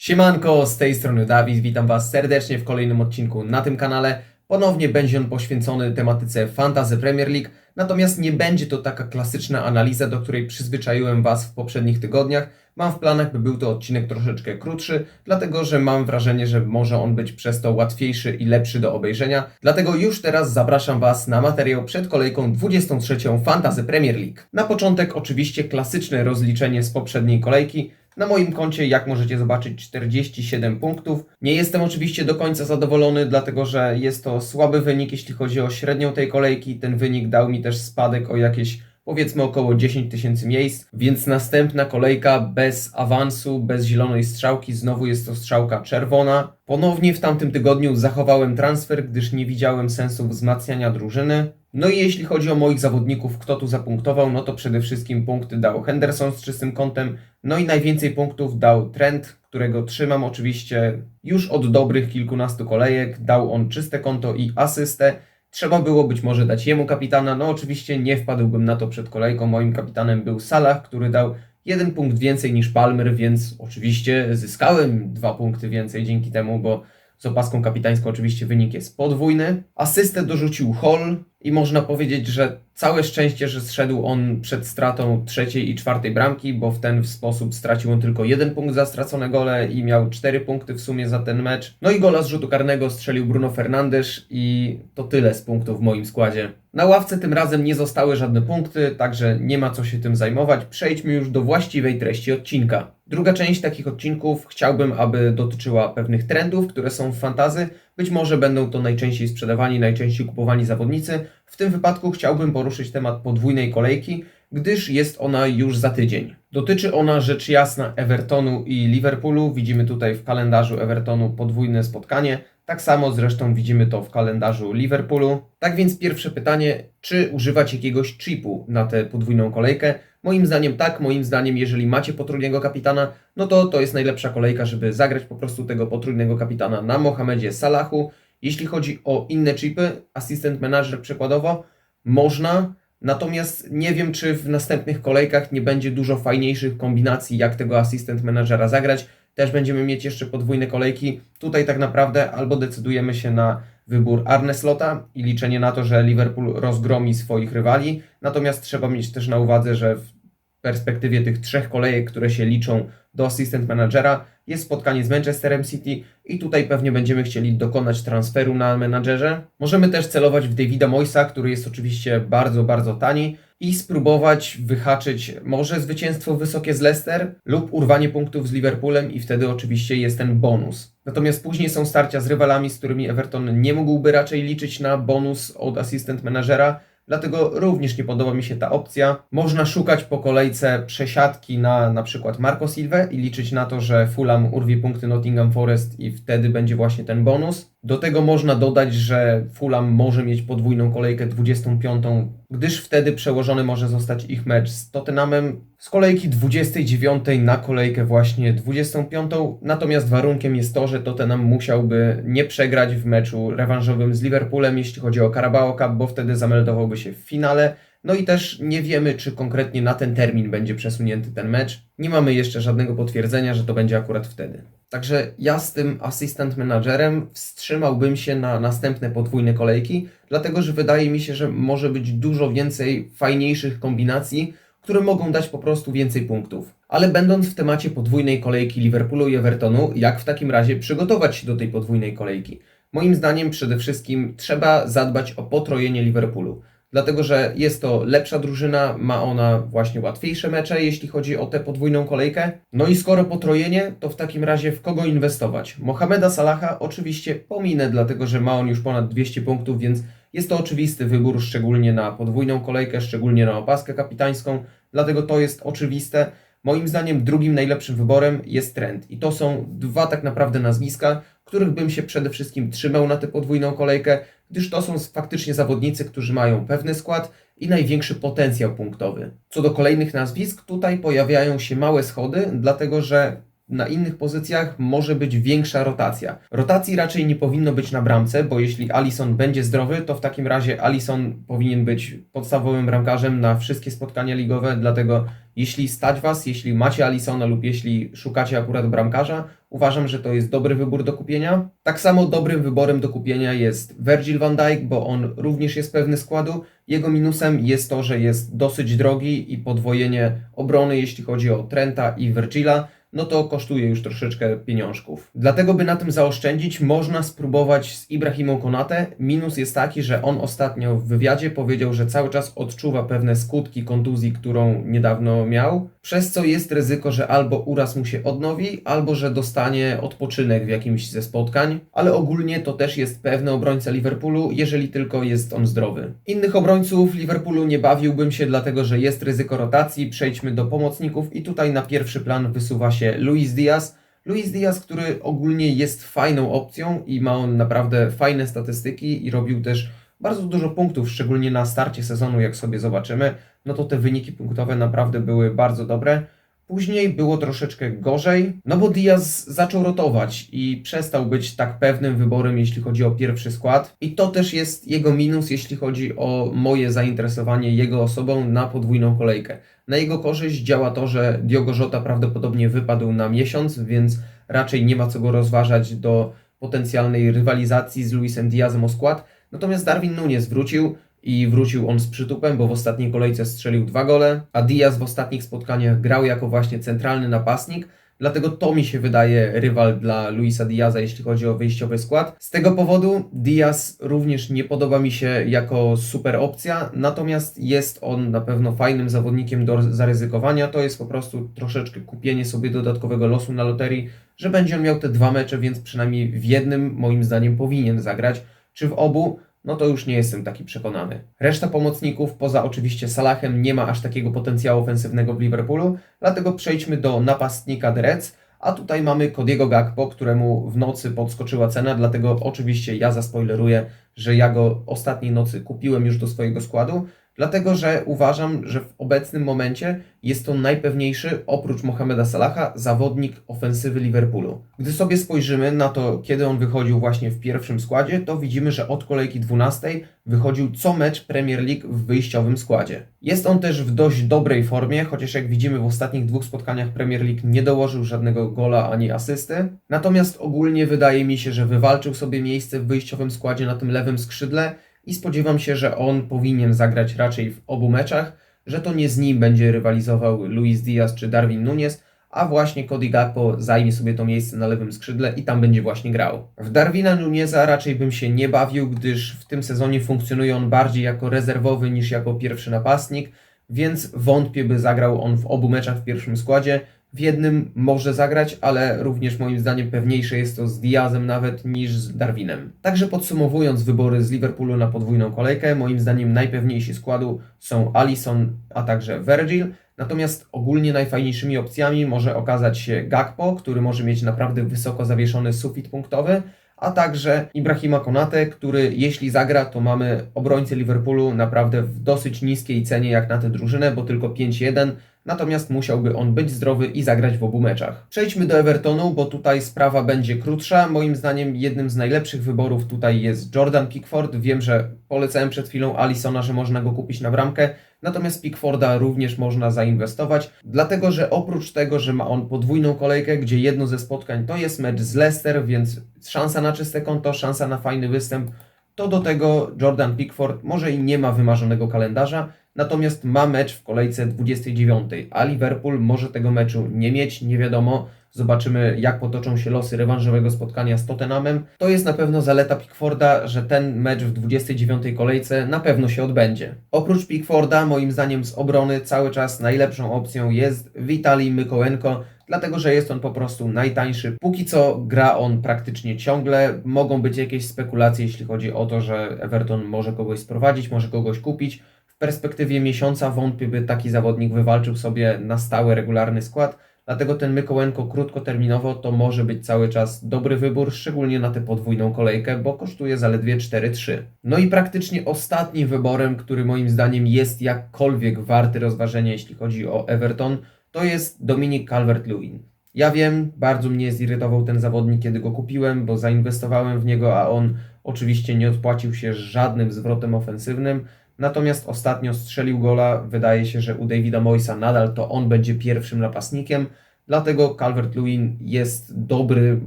Siemanko, z tej strony Dawid, witam Was serdecznie w kolejnym odcinku na tym kanale. Ponownie będzie on poświęcony tematyce Fantasy Premier League, natomiast nie będzie to taka klasyczna analiza, do której przyzwyczaiłem Was w poprzednich tygodniach. Mam w planach, by był to odcinek troszeczkę krótszy, dlatego że mam wrażenie, że może on być przez to łatwiejszy i lepszy do obejrzenia. Dlatego już teraz zapraszam Was na materiał przed kolejką 23 Fantasy Premier League. Na początek oczywiście klasyczne rozliczenie z poprzedniej kolejki. Na moim koncie, jak możecie zobaczyć, 47 punktów. Nie jestem oczywiście do końca zadowolony, dlatego że jest to słaby wynik, jeśli chodzi o średnią tej kolejki. Ten wynik dał mi też spadek o jakieś powiedzmy około 10 tysięcy miejsc, więc następna kolejka bez awansu, bez zielonej strzałki, znowu jest to strzałka czerwona. Ponownie w tamtym tygodniu zachowałem transfer, gdyż nie widziałem sensu wzmacniania drużyny. No i jeśli chodzi o moich zawodników, kto tu zapunktował, no to przede wszystkim punkty dał Henderson z czystym kątem, no i najwięcej punktów dał Trent, którego trzymam oczywiście już od dobrych kilkunastu kolejek. Dał on czyste konto i asystę. Trzeba było być może dać jemu kapitana. No oczywiście nie wpadłbym na to przed kolejką. Moim kapitanem był Salah, który dał jeden punkt więcej niż Palmer, więc oczywiście zyskałem dwa punkty więcej dzięki temu, bo z opaską kapitańską oczywiście wynik jest podwójny. Asystę dorzucił Hall i można powiedzieć, że całe szczęście, że zszedł on przed stratą trzeciej i czwartej bramki, bo w ten sposób stracił on tylko jeden punkt za stracone gole i miał cztery punkty w sumie za ten mecz. No i gola z rzutu karnego strzelił Bruno Fernandes i to tyle z punktów w moim składzie. Na ławce tym razem nie zostały żadne punkty, także nie ma co się tym zajmować. Przejdźmy już do właściwej treści odcinka. Druga część takich odcinków chciałbym, aby dotyczyła pewnych trendów, które są w fantazy. Być może będą to najczęściej sprzedawani, najczęściej kupowani zawodnicy. W tym wypadku chciałbym poruszyć temat podwójnej kolejki, gdyż jest ona już za tydzień. Dotyczy ona rzecz jasna Evertonu i Liverpoolu. Widzimy tutaj w kalendarzu Evertonu podwójne spotkanie. Tak samo zresztą widzimy to w kalendarzu Liverpoolu. Tak więc pierwsze pytanie, czy używać jakiegoś chipu na tę podwójną kolejkę? Moim zdaniem tak, moim zdaniem jeżeli macie potrójnego kapitana, no to to jest najlepsza kolejka, żeby zagrać po prostu tego potrójnego kapitana na Mohamedzie Salahu. Jeśli chodzi o inne chipy, Assistant Manager przykładowo, można, natomiast nie wiem, czy w następnych kolejkach nie będzie dużo fajniejszych kombinacji, jak tego Assistant Managera zagrać. Też będziemy mieć jeszcze podwójne kolejki. Tutaj tak naprawdę albo decydujemy się na wybór Arne Slota i liczenie na to, że Liverpool rozgromi swoich rywali. Natomiast trzeba mieć też na uwadze, że w perspektywie tych trzech kolejek, które się liczą do assistant managera, jest spotkanie z Manchesterem City i tutaj pewnie będziemy chcieli dokonać transferu na menadżerze. Możemy też celować w Davida Moisa, który jest oczywiście bardzo, bardzo tani i spróbować wyhaczyć może zwycięstwo wysokie z Leicester lub urwanie punktów z Liverpoolem i wtedy oczywiście jest ten bonus. Natomiast później są starcia z rywalami, z którymi Everton nie mógłby raczej liczyć na bonus od assistant managera, Dlatego również nie podoba mi się ta opcja. Można szukać po kolejce przesiadki na na przykład Marco Silva i liczyć na to, że Fulham urwie punkty Nottingham Forest i wtedy będzie właśnie ten bonus. Do tego można dodać, że Fulham może mieć podwójną kolejkę 25, gdyż wtedy przełożony może zostać ich mecz z Tottenhamem z kolejki 29 na kolejkę właśnie 25. Natomiast warunkiem jest to, że Tottenham musiałby nie przegrać w meczu rewanżowym z Liverpoolem, jeśli chodzi o Carabao Cup, bo wtedy zameldowałby się w finale. No i też nie wiemy, czy konkretnie na ten termin będzie przesunięty ten mecz. Nie mamy jeszcze żadnego potwierdzenia, że to będzie akurat wtedy. Także ja z tym assistant managerem wstrzymałbym się na następne podwójne kolejki, dlatego że wydaje mi się, że może być dużo więcej fajniejszych kombinacji, które mogą dać po prostu więcej punktów. Ale będąc w temacie podwójnej kolejki Liverpoolu i Evertonu, jak w takim razie przygotować się do tej podwójnej kolejki? Moim zdaniem przede wszystkim trzeba zadbać o potrojenie Liverpoolu. Dlatego, że jest to lepsza drużyna, ma ona właśnie łatwiejsze mecze, jeśli chodzi o tę podwójną kolejkę. No i skoro potrojenie, to w takim razie w kogo inwestować? Mohameda Salaha oczywiście pominę, dlatego że ma on już ponad 200 punktów, więc jest to oczywisty wybór, szczególnie na podwójną kolejkę, szczególnie na opaskę kapitańską, dlatego to jest oczywiste. Moim zdaniem drugim najlepszym wyborem jest Trent. I to są dwa tak naprawdę nazwiska, których bym się przede wszystkim trzymał na tę podwójną kolejkę, gdyż to są faktycznie zawodnicy, którzy mają pewny skład i największy potencjał punktowy. Co do kolejnych nazwisk, tutaj pojawiają się małe schody, dlatego że na innych pozycjach może być większa rotacja. Rotacji raczej nie powinno być na bramce, bo jeśli Alisson będzie zdrowy, to w takim razie Alisson powinien być podstawowym bramkarzem na wszystkie spotkania ligowe, dlatego jeśli stać Was, jeśli macie Alissona lub jeśli szukacie akurat bramkarza, Uważam, że to jest dobry wybór do kupienia. Tak samo dobrym wyborem do kupienia jest Virgil van Dijk, bo on również jest pewny składu. Jego minusem jest to, że jest dosyć drogi i podwojenie obrony, jeśli chodzi o Trenta i Virgila, no to kosztuje już troszeczkę pieniążków. Dlatego, by na tym zaoszczędzić, można spróbować z Ibrahimą Konate. Minus jest taki, że on ostatnio w wywiadzie powiedział, że cały czas odczuwa pewne skutki kontuzji, którą niedawno miał, przez co jest ryzyko, że albo uraz mu się odnowi, albo że dostanie odpoczynek w jakimś ze spotkań, ale ogólnie to też jest pewny obrońca Liverpoolu, jeżeli tylko jest on zdrowy. Innych obrońców Liverpoolu nie bawiłbym się, dlatego że jest ryzyko rotacji. Przejdźmy do pomocników i tutaj na pierwszy plan wysuwa się Luis Diaz. Luis Diaz, który ogólnie jest fajną opcją i ma on naprawdę fajne statystyki i robił też bardzo dużo punktów, szczególnie na starcie sezonu, jak sobie zobaczymy, no to te wyniki punktowe naprawdę były bardzo dobre. Później było troszeczkę gorzej, no bo Diaz zaczął rotować i przestał być tak pewnym wyborem, jeśli chodzi o pierwszy skład. I to też jest jego minus, jeśli chodzi o moje zainteresowanie jego osobą na podwójną kolejkę. Na jego korzyść działa to, że Diogo Jota prawdopodobnie wypadł na miesiąc, więc raczej nie ma co go rozważać do potencjalnej rywalizacji z Luisem Diazem o skład. Natomiast Darwin Nunes wrócił i wrócił on z przytupem, bo w ostatniej kolejce strzelił dwa gole, a Diaz w ostatnich spotkaniach grał jako właśnie centralny napastnik, Dlatego to mi się wydaje rywal dla Luisa Diaza, jeśli chodzi o wyjściowy skład. Z tego powodu Diaz również nie podoba mi się jako super opcja, natomiast jest on na pewno fajnym zawodnikiem do zaryzykowania. To jest po prostu troszeczkę kupienie sobie dodatkowego losu na loterii, że będzie on miał te dwa mecze, więc przynajmniej w jednym moim zdaniem powinien zagrać. Czy w obu? No to już nie jestem taki przekonany. Reszta pomocników, poza oczywiście Salahem, nie ma aż takiego potencjału ofensywnego w Liverpoolu, dlatego przejdźmy do napastnika The Reds, a tutaj mamy Kodiego Gakpo, któremu w nocy podskoczyła cena, dlatego oczywiście ja zaspoileruję, że ja go ostatniej nocy kupiłem już do swojego składu, dlatego że uważam, że w obecnym momencie jest to najpewniejszy, oprócz Mohameda Salaha, zawodnik ofensywy Liverpoolu. Gdy sobie spojrzymy na to, kiedy on wychodził właśnie w pierwszym składzie, to widzimy, że od kolejki 12 wychodził co mecz Premier League w wyjściowym składzie. Jest on też w dość dobrej formie, chociaż jak widzimy w ostatnich dwóch spotkaniach Premier League nie dołożył żadnego gola ani asysty. Natomiast ogólnie wydaje mi się, że wywalczył sobie miejsce w wyjściowym składzie na tym lewym skrzydle i spodziewam się, że on powinien zagrać raczej w obu meczach, że to nie z nim będzie rywalizował Luis Diaz czy Darwin Nunes, a właśnie Cody Gakpo zajmie sobie to miejsce na lewym skrzydle i tam będzie właśnie grał. W Darwina Nuneza raczej bym się nie bawił, gdyż w tym sezonie funkcjonuje on bardziej jako rezerwowy niż jako pierwszy napastnik, więc wątpię by zagrał on w obu meczach w pierwszym składzie. W jednym może zagrać, ale również moim zdaniem pewniejsze jest to z Diazem nawet niż z Darwinem. Także podsumowując wybory z Liverpoolu na podwójną kolejkę, moim zdaniem najpewniejsi składu są Alisson, a także Virgil. Natomiast ogólnie najfajniejszymi opcjami może okazać się Gakpo, który może mieć naprawdę wysoko zawieszony sufit punktowy, a także Ibrahima Konate, który jeśli zagra, to mamy obrońcę Liverpoolu naprawdę w dosyć niskiej cenie jak na tę drużynę, bo tylko 5-1, natomiast musiałby on być zdrowy i zagrać w obu meczach. Przejdźmy do Evertonu, bo tutaj sprawa będzie krótsza. Moim zdaniem jednym z najlepszych wyborów tutaj jest Jordan Pickford. Wiem, że polecałem przed chwilą Alisona, że można go kupić na bramkę, natomiast Pickforda również można zainwestować, dlatego że oprócz tego, że ma on podwójną kolejkę, gdzie jedno ze spotkań to jest mecz z Leicester, więc szansa na czyste konto, szansa na fajny występ, to do tego Jordan Pickford może i nie ma wymarzonego kalendarza, natomiast ma mecz w kolejce 29, a Liverpool może tego meczu nie mieć, nie wiadomo. Zobaczymy, jak potoczą się losy rewanżowego spotkania z Tottenhamem. To jest na pewno zaleta Pickforda, że ten mecz w 29 kolejce na pewno się odbędzie. Oprócz Pickforda, moim zdaniem z obrony cały czas najlepszą opcją jest Vitali Mykołenko, dlatego że jest on po prostu najtańszy. Póki co gra on praktycznie ciągle. Mogą być jakieś spekulacje, jeśli chodzi o to, że Everton może kogoś sprowadzić, może kogoś kupić. Perspektywie miesiąca wątpię, by taki zawodnik wywalczył sobie na stałe regularny skład. Dlatego ten Mykołenko krótkoterminowo to może być cały czas dobry wybór, szczególnie na tę podwójną kolejkę, bo kosztuje zaledwie 4-3. No i praktycznie ostatnim wyborem, który moim zdaniem jest jakkolwiek warty rozważenia, jeśli chodzi o Everton, to jest Dominik Calvert-Lewin. Ja wiem, bardzo mnie zirytował ten zawodnik, kiedy go kupiłem, bo zainwestowałem w niego, a on oczywiście nie odpłacił się żadnym zwrotem ofensywnym. Natomiast ostatnio strzelił gola. Wydaje się, że u Davida Moisa nadal to on będzie pierwszym napastnikiem. Dlatego Calvert-Lewin jest dobry,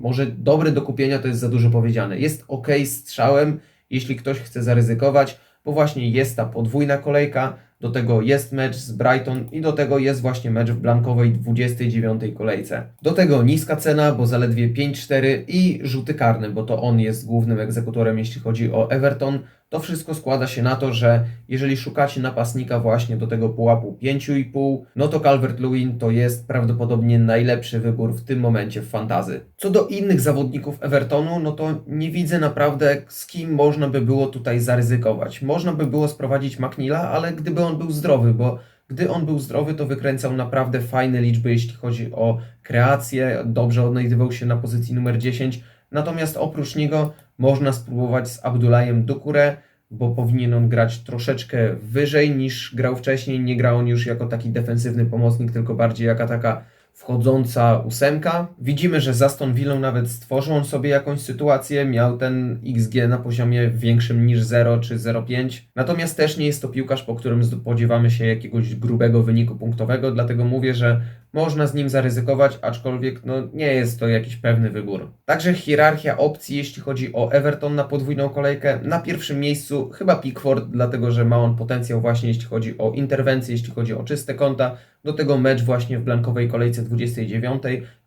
może dobry do kupienia to jest za dużo powiedziane. Jest ok strzałem, jeśli ktoś chce zaryzykować, bo właśnie jest ta podwójna kolejka, do tego jest mecz z Brighton i do tego jest właśnie mecz w blankowej 29 kolejce. Do tego niska cena, bo zaledwie 5-4 i rzuty karne, bo to on jest głównym egzekutorem, jeśli chodzi o Everton. To wszystko składa się na to, że jeżeli szukacie napastnika właśnie do tego pułapu 5,5, no to Calvert-Lewin to jest prawdopodobnie najlepszy wybór w tym momencie w fantazy. Co do innych zawodników Evertonu, no to nie widzę naprawdę z kim można by było tutaj zaryzykować. Można by było sprowadzić McNeila, ale gdyby on był zdrowy, bo gdy on był zdrowy, to wykręcał naprawdę fajne liczby, jeśli chodzi o kreację, dobrze odnajdywał się na pozycji numer 10, natomiast oprócz niego można spróbować z Abdullahem Dukure, bo powinien on grać troszeczkę wyżej niż grał wcześniej. Nie grał on już jako taki defensywny pomocnik, tylko bardziej jaka taka wchodząca ósemka. Widzimy, że za Aston Villą nawet stworzył on sobie jakąś sytuację, miał ten XG na poziomie większym niż 0 czy 0,5. Natomiast też nie jest to piłkarz, po którym spodziewamy się jakiegoś grubego wyniku punktowego, dlatego mówię, że można z nim zaryzykować, aczkolwiek no, nie jest to jakiś pewny wybór. Także hierarchia opcji, jeśli chodzi o Everton na podwójną kolejkę, na pierwszym miejscu chyba Pickford, dlatego że ma on potencjał właśnie jeśli chodzi o interwencje, jeśli chodzi o czyste konta. Do tego mecz właśnie w blankowej kolejce 29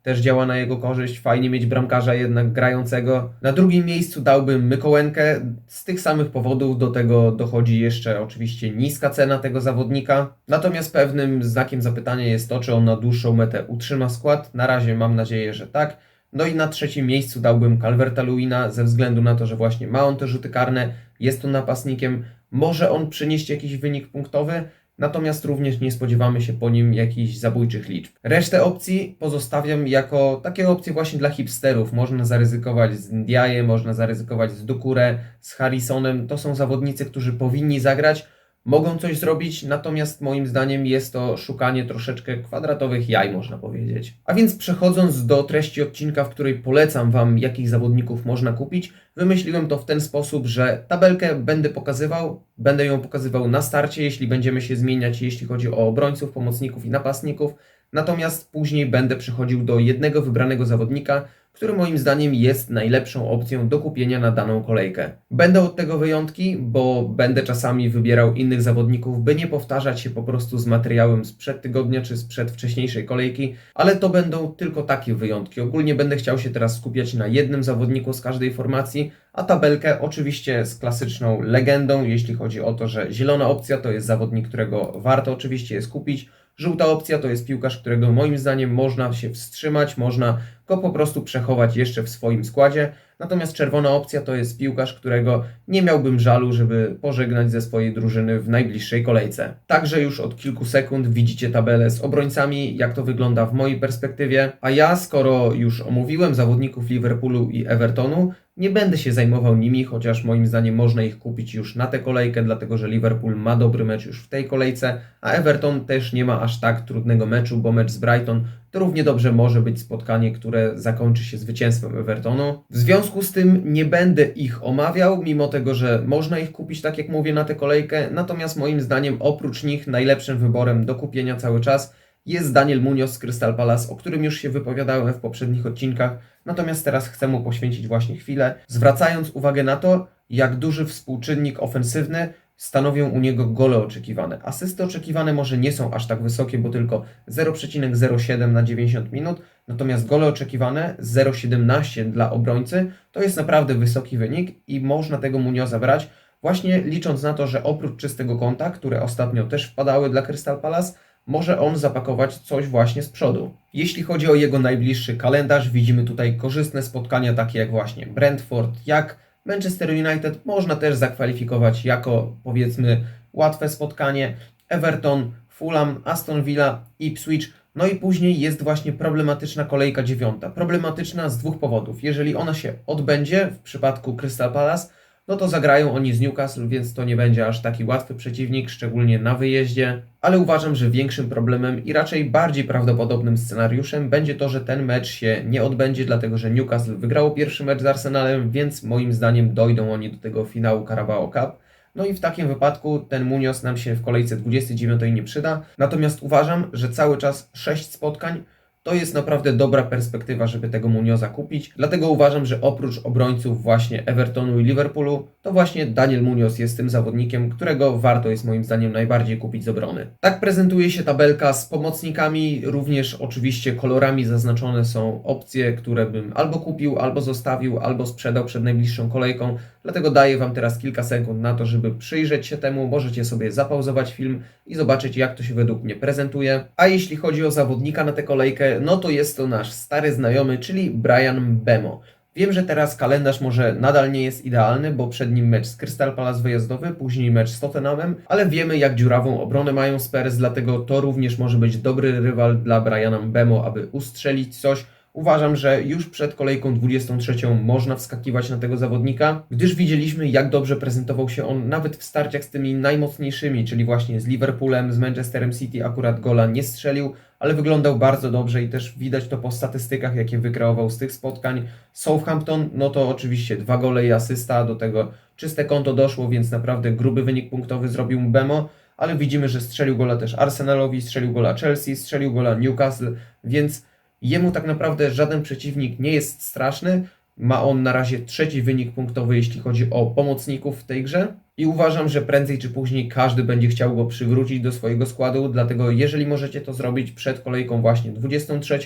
też działa na jego korzyść. Fajnie mieć bramkarza jednak grającego. Na drugim miejscu dałbym Mykołękę z tych samych powodów. Do tego dochodzi jeszcze oczywiście niska cena tego zawodnika. Natomiast pewnym znakiem zapytania jest to, czy on na dłuższą metę utrzyma skład. Na razie mam nadzieję, że tak. No i na trzecim miejscu dałbym Calverta Luina ze względu na to, że właśnie ma on te rzuty karne, jest on napastnikiem, może on przynieść jakiś wynik punktowy, natomiast również nie spodziewamy się po nim jakichś zabójczych liczb. Resztę opcji pozostawiam jako takie opcje właśnie dla hipsterów. Można zaryzykować z Ndiaye, można zaryzykować z Dukure, z Harrisonem. To są zawodnicy, którzy powinni zagrać, mogą coś zrobić, natomiast moim zdaniem jest to szukanie troszeczkę kwadratowych jaj, można powiedzieć. A więc przechodząc do treści odcinka, w której polecam Wam, jakich zawodników można kupić, wymyśliłem to w ten sposób, że tabelkę będę pokazywał, będę ją pokazywał na starcie, jeśli będziemy się zmieniać, jeśli chodzi o obrońców, pomocników i napastników, natomiast później będę przechodził do jednego wybranego zawodnika, który moim zdaniem jest najlepszą opcją do kupienia na daną kolejkę. Będą od tego wyjątki, bo będę czasami wybierał innych zawodników, by nie powtarzać się po prostu z materiałem sprzed tygodnia czy sprzed wcześniejszej kolejki, ale to będą tylko takie wyjątki. Ogólnie będę chciał się teraz skupiać na jednym zawodniku z każdej formacji, a tabelkę oczywiście z klasyczną legendą, jeśli chodzi o to, że zielona opcja to jest zawodnik, którego warto oczywiście jest kupić, Żółta opcja to jest piłkarz, którego moim zdaniem można się wstrzymać, można go po prostu przechować jeszcze w swoim składzie. Natomiast czerwona opcja to jest piłkarz, którego nie miałbym żalu, żeby pożegnać ze swojej drużyny w najbliższej kolejce. Także już od kilku sekund widzicie tabelę z obrońcami, jak to wygląda w mojej perspektywie. A ja, skoro już omówiłem zawodników Liverpoolu i Evertonu, nie będę się zajmował nimi, chociaż moim zdaniem można ich kupić już na tę kolejkę, dlatego że Liverpool ma dobry mecz już w tej kolejce, a Everton też nie ma aż tak trudnego meczu, bo mecz z Brighton to równie dobrze może być spotkanie, które zakończy się zwycięstwem Evertonu. W związku z tym nie będę ich omawiał, mimo tego, że można ich kupić, tak jak mówię, na tę kolejkę. Natomiast moim zdaniem oprócz nich najlepszym wyborem do kupienia cały czas jest Daniel Munoz z Crystal Palace, o którym już się wypowiadałem w poprzednich odcinkach. Natomiast teraz chcę mu poświęcić właśnie chwilę, zwracając uwagę na to, jak duży współczynnik ofensywny stanowią u niego gole oczekiwane. Asysty oczekiwane może nie są aż tak wysokie, bo tylko 0,07 na 90 minut, natomiast gole oczekiwane 0,17 dla obrońcy to jest naprawdę wysoki wynik i można tego Munioza brać, właśnie licząc na to, że oprócz czystego konta, które ostatnio też wpadały dla Crystal Palace, może on zapakować coś właśnie z przodu. Jeśli chodzi o jego najbliższy kalendarz, widzimy tutaj korzystne spotkania takie jak właśnie Brentford, jak Manchester United można też zakwalifikować jako powiedzmy łatwe spotkanie. Everton, Fulham, Aston Villa, Ipswich. No i później jest właśnie problematyczna kolejka dziewiąta. Problematyczna z dwóch powodów. Jeżeli ona się odbędzie w przypadku Crystal Palace, no to zagrają oni z Newcastle, więc to nie będzie aż taki łatwy przeciwnik, szczególnie na wyjeździe. Ale uważam, że większym problemem i raczej bardziej prawdopodobnym scenariuszem będzie to, że ten mecz się nie odbędzie, dlatego że Newcastle wygrało pierwszy mecz z Arsenalem, więc moim zdaniem dojdą oni do tego finału Carabao Cup. No i w takim wypadku ten Munoz nam się w kolejce 29 nie przyda. Natomiast uważam, że cały czas 6 spotkań to jest naprawdę dobra perspektywa, żeby tego Munioza kupić. Dlatego uważam, że oprócz obrońców właśnie Evertonu i Liverpoolu, to właśnie Daniel Munoz jest tym zawodnikiem, którego warto jest moim zdaniem najbardziej kupić z obrony. Tak prezentuje się tabelka z pomocnikami, również oczywiście kolorami zaznaczone są opcje, które bym albo kupił, albo zostawił, albo sprzedał przed najbliższą kolejką. Dlatego daję Wam teraz kilka sekund na to, żeby przyjrzeć się temu. Możecie sobie zapauzować film i zobaczyć, jak to się według mnie prezentuje. A jeśli chodzi o zawodnika na tę kolejkę, no to jest to nasz stary znajomy, czyli Brian Bemo. Wiem, że teraz kalendarz może nadal nie jest idealny, bo przed nim mecz z Crystal Palace wyjazdowy, później mecz z Tottenhamem, ale wiemy jak dziurawą obronę mają Spurs, dlatego to również może być dobry rywal dla Briana Bemo, aby ustrzelić coś. Uważam, że już przed kolejką 23 można wskakiwać na tego zawodnika, gdyż widzieliśmy, jak dobrze prezentował się on nawet w starciach z tymi najmocniejszymi, czyli właśnie z Liverpoolem, z Manchesterem City akurat gola nie strzelił, ale wyglądał bardzo dobrze i też widać to po statystykach, jakie wykreował z tych spotkań. Southampton, no to oczywiście dwa gole i asysta, do tego czyste konto doszło, więc naprawdę gruby wynik punktowy zrobił Bemo, ale widzimy, że strzelił gola też Arsenalowi, strzelił gola Chelsea, strzelił gola Newcastle, więc Jemu tak naprawdę żaden przeciwnik nie jest straszny. Ma on na razie trzeci wynik punktowy, jeśli chodzi o pomocników w tej grze. I uważam, że prędzej czy później każdy będzie chciał go przywrócić do swojego składu. Dlatego, jeżeli możecie to zrobić przed kolejką właśnie 23,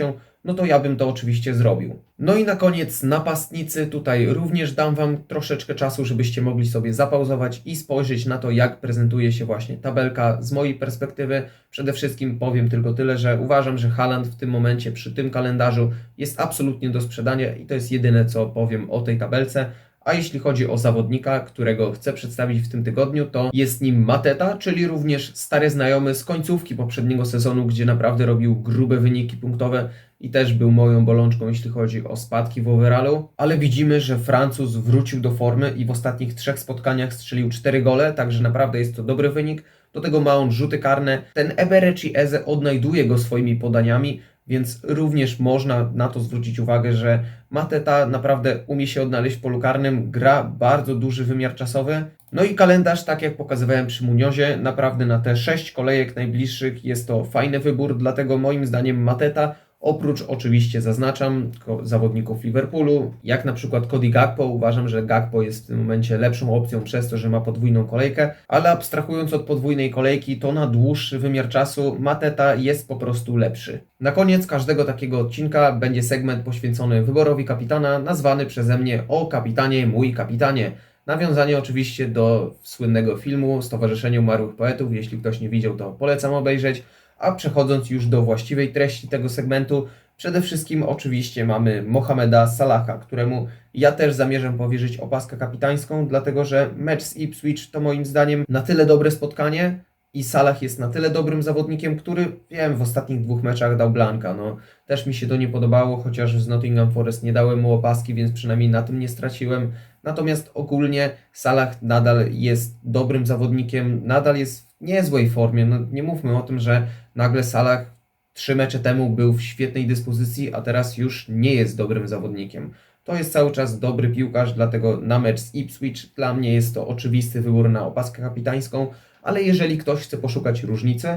no to ja bym to oczywiście zrobił. No i na koniec napastnicy. Tutaj również dam Wam troszeczkę czasu, żebyście mogli sobie zapauzować i spojrzeć na to, jak prezentuje się właśnie tabelka z mojej perspektywy. Przede wszystkim powiem tylko tyle, że uważam, że Haaland w tym momencie, przy tym kalendarzu jest absolutnie do sprzedania i to jest jedyne, co powiem o tej tabelce. A jeśli chodzi o zawodnika, którego chcę przedstawić w tym tygodniu, to jest nim Mateta, czyli również stary znajomy z końcówki poprzedniego sezonu, gdzie naprawdę robił grube wyniki punktowe i też był moją bolączką, jeśli chodzi o spadki w overallu. Ale widzimy, że Francuz wrócił do formy i w ostatnich trzech spotkaniach strzelił 4 gole, także naprawdę jest to dobry wynik. Do tego ma on rzuty karne. Ten Eberechi Eze odnajduje go swoimi podaniami, więc również można na to zwrócić uwagę, że Mateta naprawdę umie się odnaleźć w polu karnym, gra bardzo duży wymiar czasowy. No i kalendarz, tak jak pokazywałem przy Muniozie, naprawdę na te 6 kolejek najbliższych jest to fajny wybór, dlatego moim zdaniem Mateta Oprócz oczywiście zaznaczam zawodników Liverpoolu, jak na przykład Cody Gakpo. Uważam, że Gakpo jest w tym momencie lepszą opcją przez to, że ma podwójną kolejkę, ale abstrahując od podwójnej kolejki, to na dłuższy wymiar czasu Mateta jest po prostu lepszy. Na koniec każdego takiego odcinka będzie segment poświęcony wyborowi kapitana, nazwany przeze mnie O kapitanie, mój kapitanie. Nawiązanie oczywiście do słynnego filmu Stowarzyszenie Umarłych Poetów. Jeśli ktoś nie widział, to polecam obejrzeć. A przechodząc już do właściwej treści tego segmentu, przede wszystkim oczywiście mamy Mohameda Salaha, któremu ja też zamierzam powierzyć opaskę kapitańską, dlatego że mecz z Ipswich to moim zdaniem na tyle dobre spotkanie, i Salah jest na tyle dobrym zawodnikiem, który, wiem, w ostatnich dwóch meczach dał Blanka. No, też mi się to nie podobało, chociaż z Nottingham Forest nie dałem mu opaski, więc przynajmniej na tym nie straciłem. Natomiast ogólnie Salah nadal jest dobrym zawodnikiem, nadal jest w niezłej formie. No, nie mówmy o tym, że nagle Salah trzy mecze temu był w świetnej dyspozycji, a teraz już nie jest dobrym zawodnikiem. To jest cały czas dobry piłkarz, dlatego na mecz z Ipswich dla mnie jest to oczywisty wybór na opaskę kapitańską ale jeżeli ktoś chce poszukać różnicy,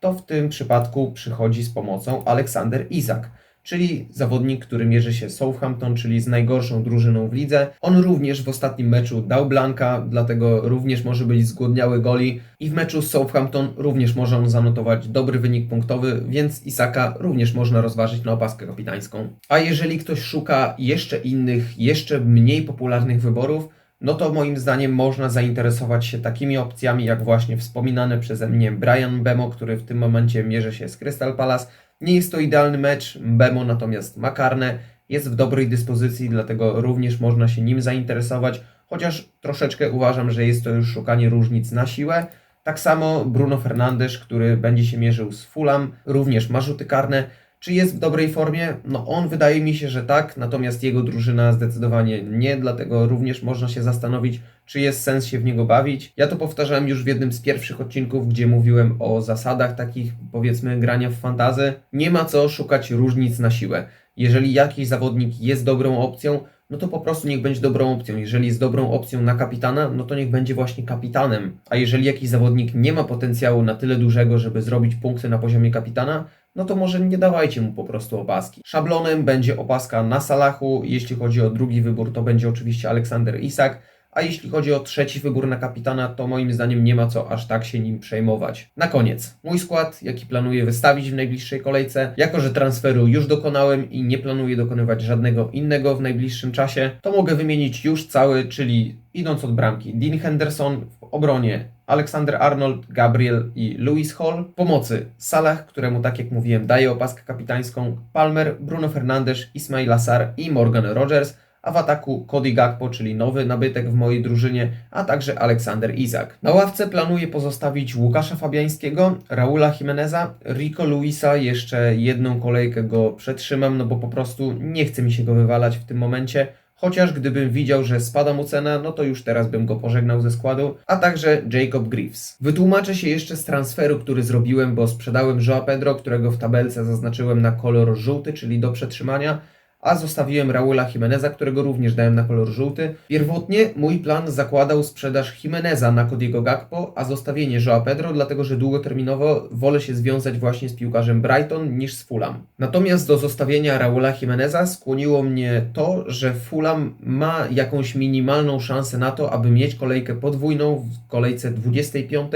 to w tym przypadku przychodzi z pomocą Aleksander Izak, czyli zawodnik, który mierzy się z Southampton, czyli z najgorszą drużyną w lidze. On również w ostatnim meczu dał blanka, dlatego również może być zgłodniały goli i w meczu z Southampton również może on zanotować dobry wynik punktowy, więc Isaka również można rozważyć na opaskę kapitańską. A jeżeli ktoś szuka jeszcze innych, jeszcze mniej popularnych wyborów, no to moim zdaniem można zainteresować się takimi opcjami, jak właśnie wspominany przeze mnie Brian Bemo, który w tym momencie mierzy się z Crystal Palace. Nie jest to idealny mecz, Bemo natomiast ma karne, jest w dobrej dyspozycji, dlatego również można się nim zainteresować, chociaż troszeczkę uważam, że jest to już szukanie różnic na siłę. Tak samo Bruno Fernandes, który będzie się mierzył z Fulham, również ma rzuty karne, czy jest w dobrej formie? No on wydaje mi się, że tak, natomiast jego drużyna zdecydowanie nie, dlatego również można się zastanowić, czy jest sens się w niego bawić. Ja to powtarzałem już w jednym z pierwszych odcinków, gdzie mówiłem o zasadach takich, powiedzmy, grania w fantazy. Nie ma co szukać różnic na siłę. Jeżeli jakiś zawodnik jest dobrą opcją, no to po prostu niech będzie dobrą opcją. Jeżeli jest dobrą opcją na kapitana, no to niech będzie właśnie kapitanem. A jeżeli jakiś zawodnik nie ma potencjału na tyle dużego, żeby zrobić punkty na poziomie kapitana, no to może nie dawajcie mu po prostu opaski. Szablonem będzie opaska na Salachu, jeśli chodzi o drugi wybór to będzie oczywiście Aleksander Isak, a jeśli chodzi o trzeci wybór na kapitana, to moim zdaniem nie ma co aż tak się nim przejmować. Na koniec, mój skład, jaki planuję wystawić w najbliższej kolejce, jako że transferu już dokonałem i nie planuję dokonywać żadnego innego w najbliższym czasie, to mogę wymienić już cały, czyli idąc od bramki, Dean Henderson w obronie Alexander Arnold, Gabriel i Lewis Hall. W pomocy Salah, któremu tak jak mówiłem daje opaskę kapitańską, Palmer, Bruno Fernandes, Ismail Assar i Morgan Rogers, a w ataku Cody Gakpo, czyli nowy nabytek w mojej drużynie, a także Aleksander Izak. Na ławce planuję pozostawić Łukasza Fabiańskiego, Raula Jimeneza, Rico Luisa, jeszcze jedną kolejkę go przetrzymam, no bo po prostu nie chce mi się go wywalać w tym momencie. Chociaż gdybym widział, że spada mu cena, no to już teraz bym go pożegnał ze składu, a także Jacob Greaves. Wytłumaczę się jeszcze z transferu, który zrobiłem, bo sprzedałem Joa Pedro, którego w tabelce zaznaczyłem na kolor żółty, czyli do przetrzymania, a zostawiłem Raula Jimeneza, którego również dałem na kolor żółty. Pierwotnie mój plan zakładał sprzedaż Jimeneza na Kodiego Gakpo, a zostawienie Joa Pedro, dlatego że długoterminowo wolę się związać właśnie z piłkarzem Brighton niż z Fulham. Natomiast do zostawienia Raula Jimeneza skłoniło mnie to, że Fulham ma jakąś minimalną szansę na to, aby mieć kolejkę podwójną w kolejce 25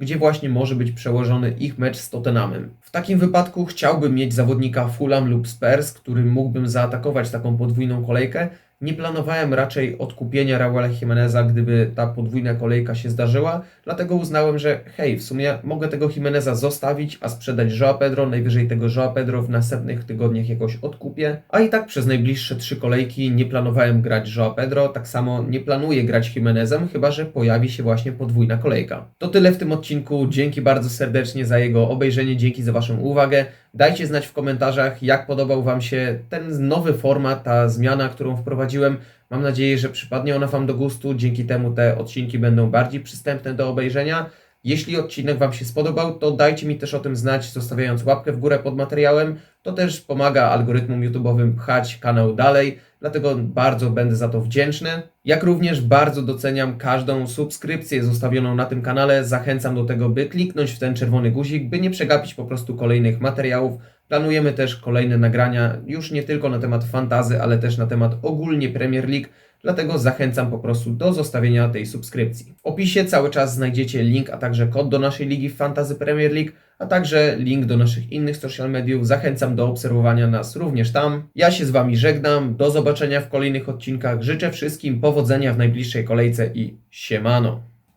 gdzie właśnie może być przełożony ich mecz z Tottenhamem. W takim wypadku chciałbym mieć zawodnika Fulham lub Spurs, którym mógłbym zaatakować taką podwójną kolejkę. Nie planowałem raczej odkupienia Raula Jimeneza, gdyby ta podwójna kolejka się zdarzyła, dlatego uznałem, że hej, w sumie mogę tego Jimeneza zostawić, a sprzedać Joa Pedro, najwyżej tego Joa Pedro w następnych tygodniach jakoś odkupię. A i tak przez najbliższe trzy kolejki nie planowałem grać Joa Pedro, tak samo nie planuję grać Jimenezem, chyba że pojawi się właśnie podwójna kolejka. To tyle w tym odcinku, dzięki bardzo serdecznie za jego obejrzenie, dzięki za Waszą uwagę. Dajcie znać w komentarzach, jak podobał Wam się ten nowy format, ta zmiana, którą wprowadziłem. Mam nadzieję, że przypadnie ona Wam do gustu. Dzięki temu te odcinki będą bardziej przystępne do obejrzenia. Jeśli odcinek Wam się spodobał, to dajcie mi też o tym znać, zostawiając łapkę w górę pod materiałem. To też pomaga algorytmom YouTube'owym pchać kanał dalej, dlatego bardzo będę za to wdzięczny. Jak również bardzo doceniam każdą subskrypcję zostawioną na tym kanale. Zachęcam do tego, by kliknąć w ten czerwony guzik, by nie przegapić po prostu kolejnych materiałów. Planujemy też kolejne nagrania, już nie tylko na temat fantazy, ale też na temat ogólnie Premier League. Dlatego zachęcam po prostu do zostawienia tej subskrypcji. W opisie cały czas znajdziecie link, a także kod do naszej ligi Fantasy Premier League, a także link do naszych innych social mediów. Zachęcam do obserwowania nas również tam. Ja się z Wami żegnam. Do zobaczenia w kolejnych odcinkach. Życzę wszystkim powodzenia w najbliższej kolejce i siemano.